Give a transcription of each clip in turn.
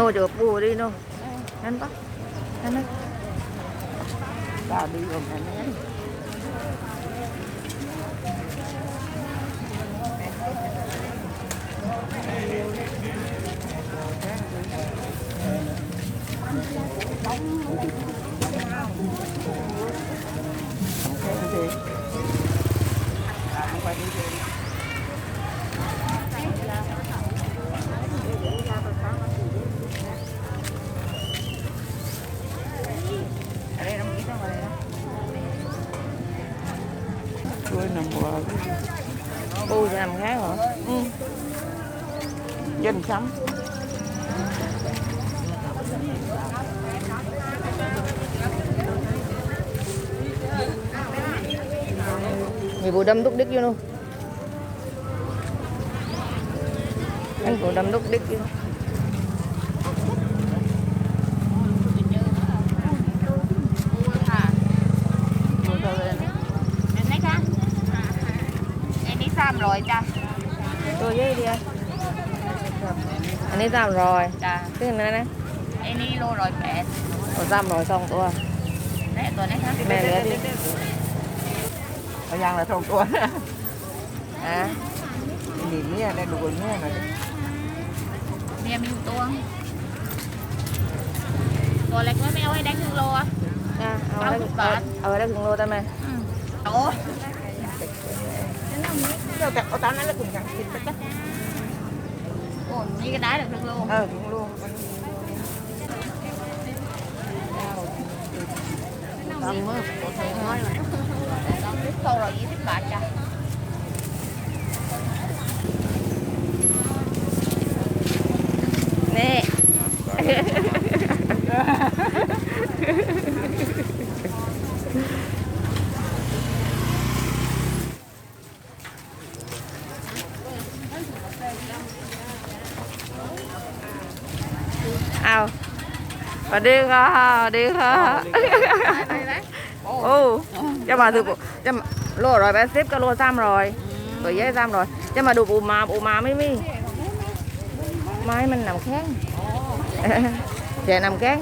nô chờ bù đi nô nhanh bắt nhanh đấy ตาดีกว่าแม่แม่ ở đây sống người bù đâm đúc đích vô luôn anh bù đâm đúc đích vô anh ấy giảm rồi จ้ะ cái này này อันนี้โลร้อยแปด còn giảm rồi xong tôi และตัวไหนคะ mẹ nữa đi เอายางละสองตัวนะ à หนีเนี่ยได้ดูเนี่ยนะเมียมีอยู่ตัว ตัวเล็กไม่เอาให้ได้ครึ่งโลอะ à ở đây Tám bát. ở đây cùng lô ta mày อืมโอ้เดี๋ยวแต่เอาตอนนั้นแล้วคุณยังกินไปจ้ะ โหนี่ก็ได้ถึงครึ่งโลเออถึงลูกมันทำมือตัวเองน้อยเลยโลร้อยยี่สิบบาทจ้ะ nè ดีค่ะสวัสดีค่ะโอ้จะมาดูจะโลร้อยแปดสิบกับโลสามร้อยตัวใหญ่สามร้อยจะมาดูปูมาปูมาไม่มีไม้มันนำแข้งเจ๊นำแข้ง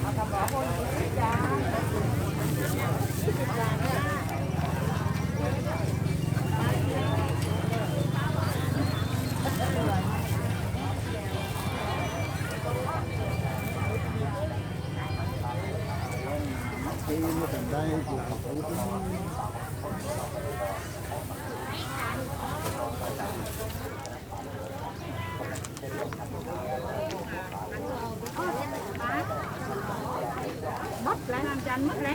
เอาทำหมอคนจ้า cái mô làm chanh mất lấy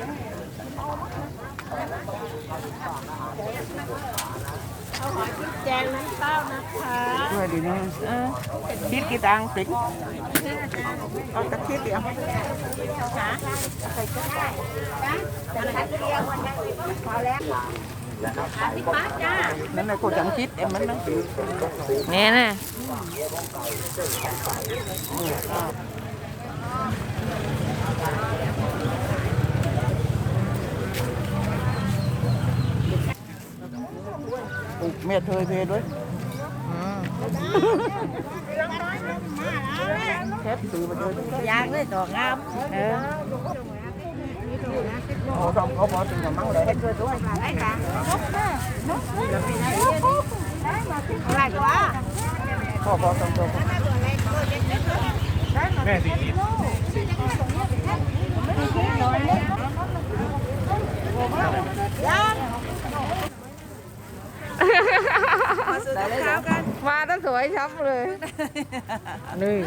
lô sam rồi rồi giấy sam rồi cho mà đủ bù mà bù mà mới mi mai mình nằm khác Dạ nằm khác Rồi đi nữa. Khít cái tang tích. Có cái khít đi không? Nên là cô chẳng khít em mới nói. nè nè Ủa, mẹ thôi về đấy. Thép từ mà chơi giang với tòa ngam ừ. Ủa không, không bỏ từ mà mắng lại hết rồi tụi anh là đấy cả Lại quá Có có không. Có Mẹ gì gì Giang. มาตั้งสวยช้ำเลย นี่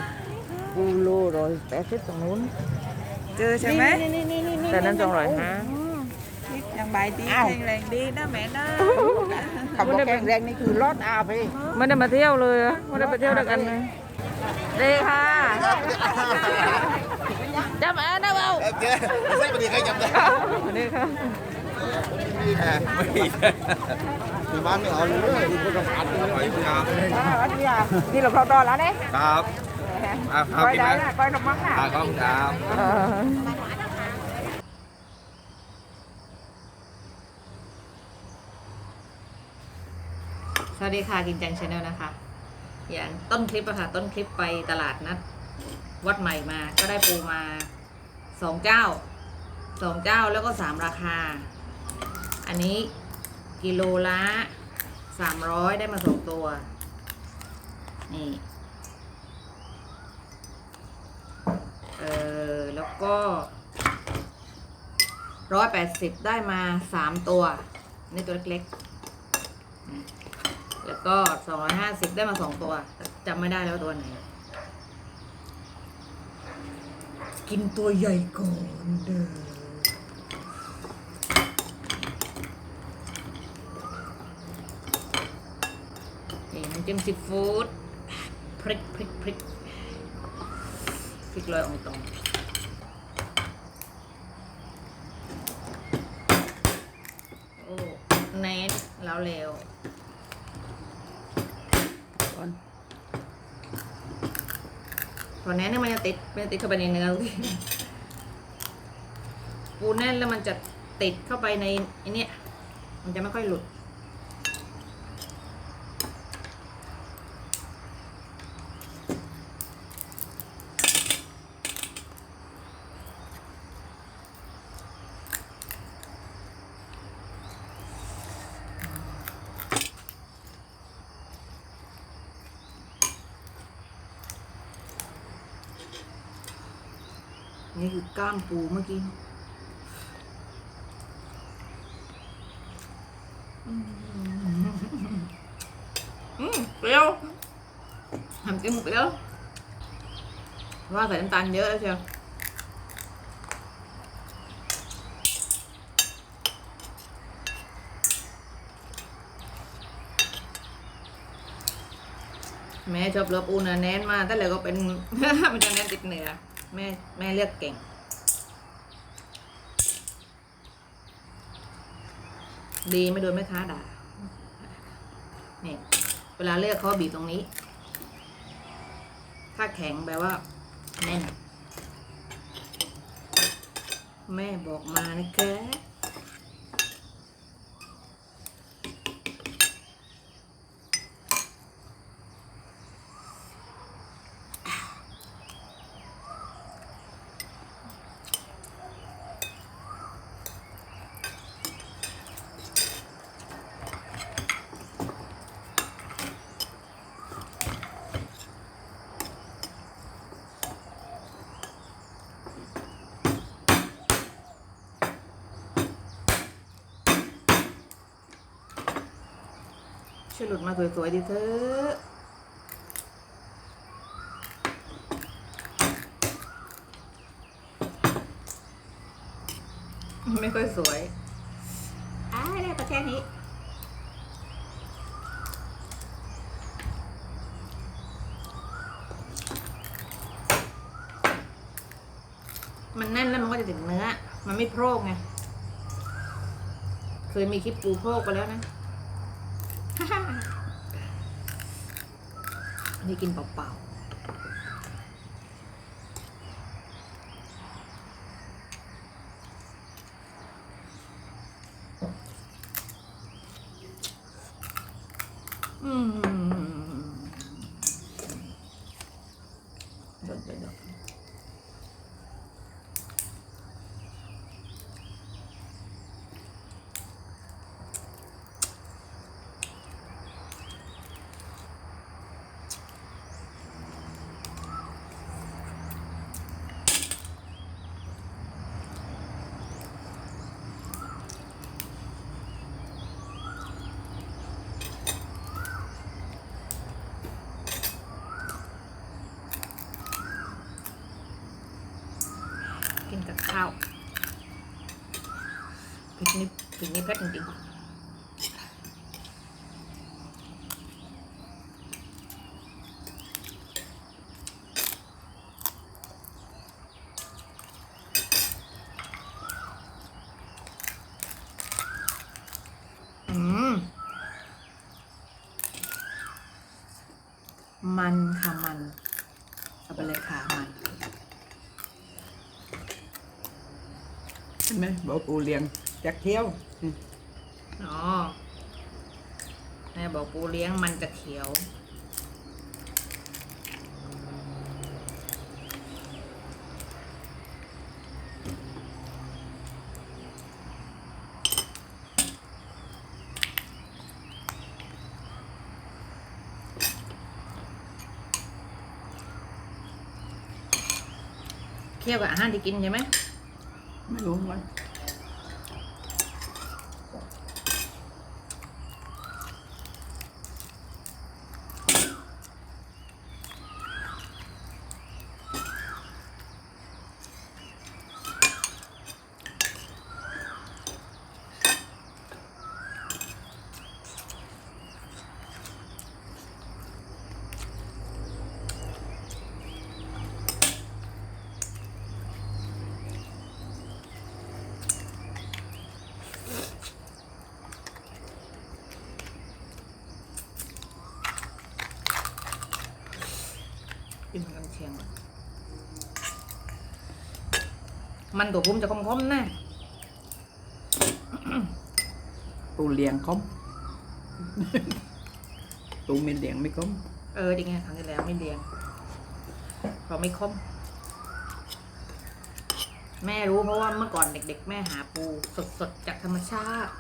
กูรู rồi bé xếp tầng นู้นเจอใช่ไหมแต่นั้นสองร้อยห้ายังใบดีอ้าวแข็งแรงดีนะแม่นะคำว่าแข็งแรงนี่คือรอดอาไปไม่ได้มาเที่ยวเลยอะไม่ได้ไปเที่ยวด้วยกันเลยดีค่ะจำแอนนะเปล่าโอเคไม่ใช่ปฏิใครจำได้ดีค่ะ ที่บ้านไม่เอาเลยคุณต้องอัดเลยครับนี่เราเข้าต่อแล้วเนี่ยครับครับกินไหมก้อยนมมังค่ะก้อยนมครับสวัสดีค่ะกินจังชาแนลนะคะ อย่างต้นคลิปอะค่ะ ต้นคลิปไปตลาดนัด วัดใหม่มา ก็ได้ปูมาสองเจ้าสองเจ้าแล้วก็สามราคา อันนี้ กิโลละสามร้อยได้มาสองตัว นี่ เออแล้วก็ร้อยแปดสิบได้มาสามตัว นี่ตัวเล็กๆ แล้วก็สองร้อยห้าสิบได้มาสองตัวจำไม่ได้แล้วตัวไหน กินตัวใหญ่ก่อนเด้อนี่น้ำ จิ้มซีฟู้ดพริกพริกพริกพริกลอยอองตองโอ้เน้นแล้วเร็วก่อนพอแน่นเนี่ยมันจะติดมันจะติดเข้าไปในเนื้อทุกทีปูแน่นแล้วมันจะติดเข้าไปในไอันเนี้ยมันจะไม่ค่อยหลุด นี่คือก้ามปูเมื่อกี้อืมเปรี้ยวทำจิ้มเปรี้ยวว่าใส่น้ำตาลเยอะแล้วเชียวแม่ชอบเลือปูนื้อแน่นมากแต่เลยก็เป็น มันจะแน่นติดเหนือ แม่แม่เลือกเก่ง ดีไม่โดนแม่ค้าด่านี่เวลาเลือกเขาบีบตรงนี้ ถ้าแข็งแปลว่า แน่น แม่บอกมานะคะ ช่วยหลุดมาสวยๆดิเธอะไม่ค่อยสวยอ้าได้ประแค่นี้มันแน่นแล้วมันก็จะถึงเนื้อ มันไม่โพรกไง เคยมีคลิปปูโพรกไปแล้วนะ อั นนี้กินเปล่าๆอืมเดี๋ยวเดี๋ยวเดี๋ยว กับข้าวพริกนี่พริกนี่เผ็ดจริงๆอืมมันค่ะมันเอาไปเลยค่ะมัน เห็นไหมบอกปูเลี้ยงจากเที่ยวอ๋อแม่บอกปูเลี้ยงมันจะเขียว เคี่ยวกับอาหารที่กินใช่ไหม ไม่รู้มันกินกันเชียง มันตัวพุ่มจะคมๆนะปูเลี้ยงคมปูไม่เลี้ยงไม่คมเออดีไงครั้งที่แล้วไม่เลี้ยงเพราะไม่คมแม่รู้เพราะว่าเมื่อก่อนเด็ก ๆ แม่หาปูสดๆจากธรรมชาติ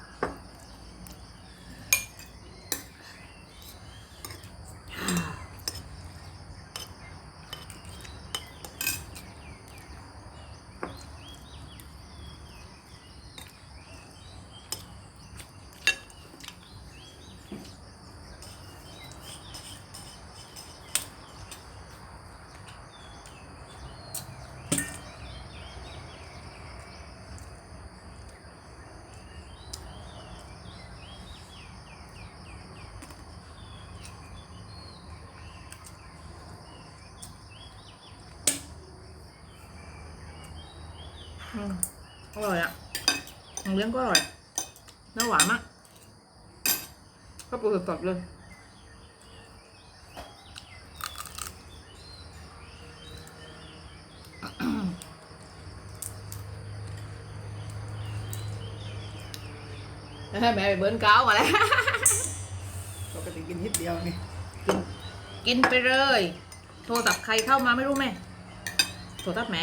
อืมอร่อยอะของเลี้ยงก็อร่อยเนื้อหวานมากก็ปูสดๆเลยแม่ไปเบิร์นเก้ามาแล้วปกติกินนิดเดียวนี่กินไปเลย โทรศัพท์ใครเข้ามาไม่รู้ไหมโทรศัพท์แหม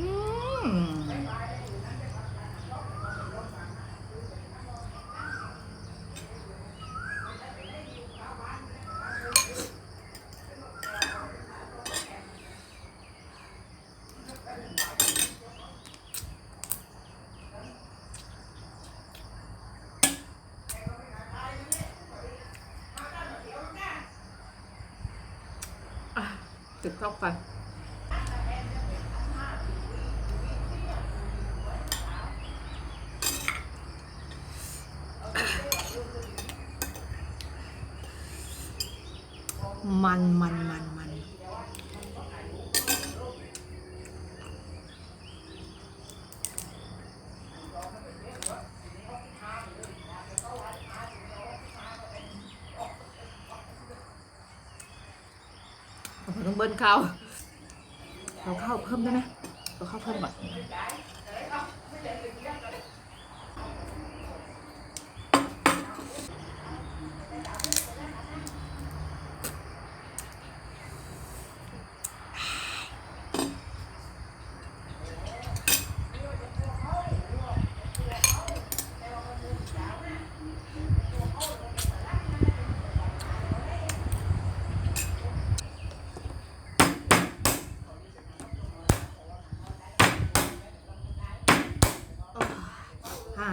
อืม อะ จุดเข้ากันมันมันมันมันผมต้อง เบิ้ลข้าวเราข้าวเพิ่มได้ไหมเราข้าวเพิ่มก่อน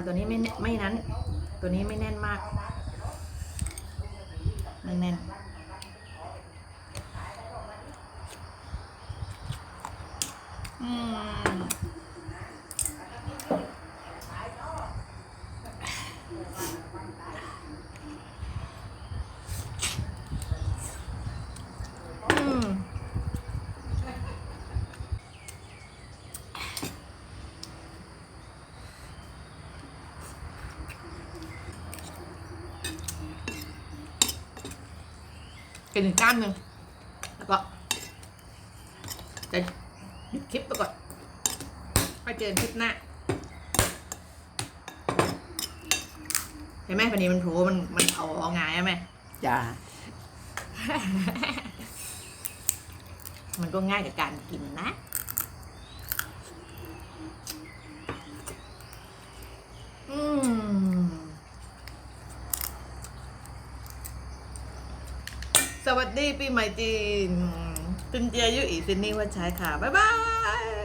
ตัวนี้ไม่แน่ไม่นั้น ตัวนี้ไม่แน่นมากไม่แน่น กินอีกก้ามหนึ่งแล้วก็จะหยุดคลิปไปก่อนไปเจอกันคลิปหน้าเห็นไหมวันนี้มันโถมันมันเอาเอาไงายอะแม่จ้า มันก็ง่ายกับการกินนะอืม วัสดีปีใหม่จีนจุนเจียยุอีซินนี่วัชชัยค่ะ บ๊ายบาย